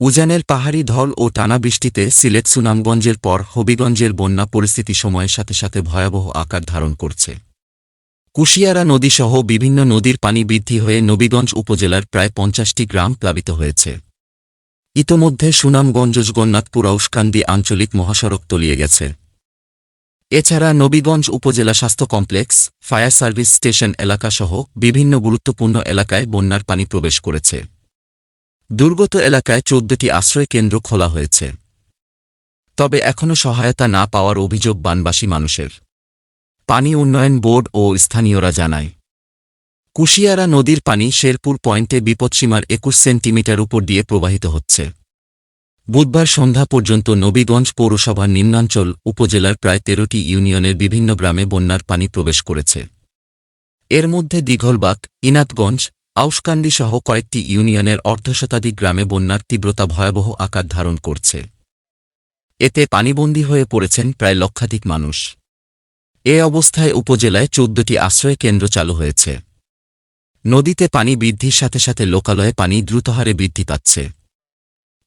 উজানের পাহাড়ি ঢল ও টানা বৃষ্টিতে সিলেট সুনামগঞ্জের পর হবিগঞ্জের বন্যা পরিস্থিতি সময়ের সাথে সাথে ভয়াবহ আকার ধারণ করছে। কুশিয়ারা নদীসহ বিভিন্ন নদীর পানি বৃদ্ধি হয়ে নবীগঞ্জ উপজেলার প্রায় পঞ্চাশটি গ্রাম প্লাবিত হয়েছে। ইতোমধ্যে সুনামগঞ্জ, জগন্নাথপুর আউসকান্দি আঞ্চলিক মহাসড়ক তলিয়ে গেছে। এছাড়া নবীগঞ্জ উপজেলা স্বাস্থ্য কমপ্লেক্স, ফায়ার সার্ভিস স্টেশন এলাকাসহ বিভিন্ন গুরুত্বপূর্ণ এলাকায় বন্যার পানি প্রবেশ করেছে। দুর্গত এলাকায় চোদ্দটি আশ্রয় কেন্দ্র খোলা হয়েছে। তবে এখনও সহায়তা না পাওয়ার অভিযোগ বানবাসী মানুষের। পানি উন্নয়ন বোর্ড ও স্থানীয়রা জানায়। কুশিয়ারা নদীর পানি শেরপুর পয়েন্টে বিপদসীমার একুশ সেন্টিমিটার উপর দিয়ে প্রবাহিত হচ্ছে। বুধবার সন্ধ্যা পর্যন্ত নবীগঞ্জ পৌরসভার নিম্নাঞ্চল উপজেলার প্রায় তেরোটি ইউনিয়নের বিভিন্ন গ্রামে বন্যার পানি প্রবেশ করেছে। এর মধ্যে দীঘলবাগ ইনাতগঞ্জ আউসকান্দি সহ কয়েকটি ইউনিয়নের অর্ধশতাধিক গ্রামে বন্যার তীব্রতা ভয়াবহ আকার ধারণ করছে। এতে পানিবন্দী হয়ে পড়েছেন প্রায় লক্ষাধিক মানুষ। এ অবস্থায় উপজেলায় চোদ্দটি আশ্রয় কেন্দ্র চালু হয়েছে। নদীতে পানি বৃদ্ধির সাথে সাথে লোকালয়ে পানি দ্রুতহারে বৃদ্ধি পাচ্ছে।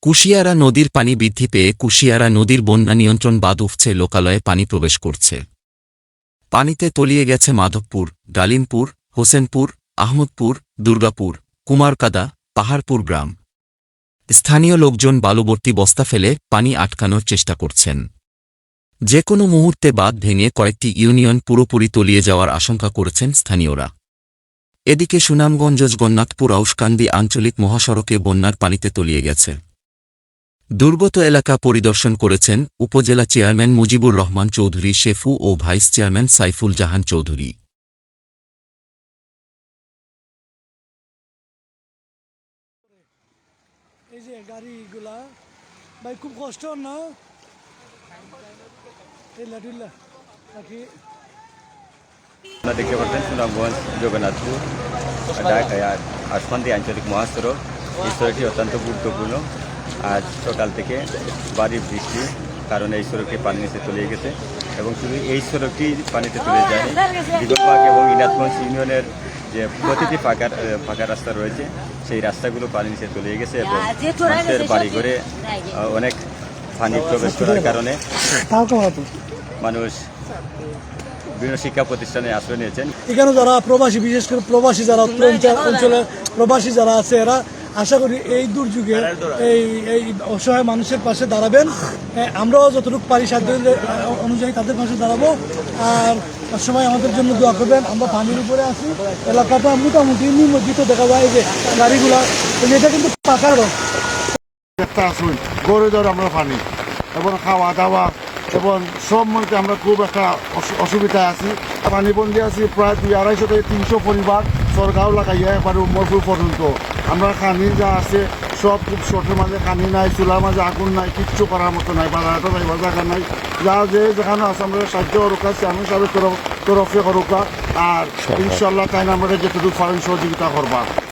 কুশিয়ারা নদীর পানি বৃদ্ধি পেয়ে কুশিয়ারা নদীর বন্যা নিয়ন্ত্রণ বাদ উঠছে লোকালয়ে পানি প্রবেশ করছে। পানিতে তলিয়ে গেছে মাধবপুর, ডালিমপুর, হোসেনপুর আহমদপুর, দুর্গাপুর, কুমারকাদা, পাহাড়পুর গ্রাম। স্থানীয় লোকজন বালুবর্তী বস্তা ফেলে পানি আটকানোর চেষ্টা করছেন। যে কোনো মুহূর্তে বাদ ভেঙে কয়েকটি ইউনিয়ন পুরোপুরি তলিয়ে যাওয়ার আশঙ্কা করেছেন স্থানীয়রা। এদিকে সুনামগঞ্জ, জগন্নাথপুর আউসকান্দি আঞ্চলিক মহাসড়কে বন্যার পানিতে তলিয়ে গেছে। দুর্গত এলাকা পরিদর্শন করেছেন উপজেলা চেয়ারম্যান মুজিবুর রহমান চৌধুরী, শেফু ও ভাইস চেয়ারম্যান সাইফুল জাহান চৌধুরী। এই যে গাড়িগুলা, ভাই খুব কষ্ট না? এই লাঠুল্লা নাকি? দেখতে পাচ্ছেন সুনামগঞ্জ জগন্নাথপুর ঢাকা আসমান্দি আঞ্চলিক মহাসড়ক। এই সড়কটি অত্যন্ত গুরুত্বপূর্ণ। আজ সকাল থেকে বাড়ির বৃষ্টি কারণে এই সড়কটি পানি নিচে তলিয়ে গেছে এবং শুধু এই সড়কটি পানিতে তুলে যায় বিগতবাগ এবং ইনাতগঞ্জ ইউনিয়নের যে প্রতিটি ফাঁকা ফাঁকা রাস্তা রয়েছে সেই রাস্তাগুলো পানি নিচে তলিয়ে গেছে এবং মানুষের বাড়ি ঘরে অনেক পানি প্রবেশ করার কারণে মানুষ বিভিন্ন শিক্ষা প্রতিষ্ঠানে আশ্রয় নিয়েছেন। এখানে যারা প্রবাসী বিশেষ করে প্রবাসী যারা অঞ্চলে প্রবাসী যারা আছে এরা আশা করি এই দুর্যোগে এই এই অসহায় মানুষের পাশে দাঁড়াবেন। আমরাও যতটুকু পারি সাধ্য অনুযায়ী তাদের পাশে দাঁড়াবো। আর সবাই আমাদের জন্য দোয়া করবেন। আমরা পানির উপরে আছি। এলাকাটা মোটামুটি নিমজ্জিত দেখা যায় যে গাড়িগুলা এটা কিন্তু পাকার রোড। একটা আসুন গড়ে ধরে আমরা পানি। এবং খাওয়া দাওয়া এবং সব মধ্যে আমরা খুব একটা অসু- অসুবিধায় আছি। পানি বন্দি আছি প্রায় দুই আড়াইশো থেকে তিনশো পরিবার। সরগাঁও লাগাইয়া একবার উমরপুর পর্যন্ত। আমরা খানি যা আছে সব খুব শর্টের মাঝে খানি নাই চুলার মাঝে আগুন নাই কিচ্ছু করার মতো নাই বাজারটা যাইবার জায়গা নাই। যা যে যেখানে আছে আমরা সাহায্য করুকা চেয়ারম্যান সাহেবের তরফ তরফে করুকা আর ইনশাল্লাহ তাই আমরা যেটুকু পারেন সহযোগিতা করবা।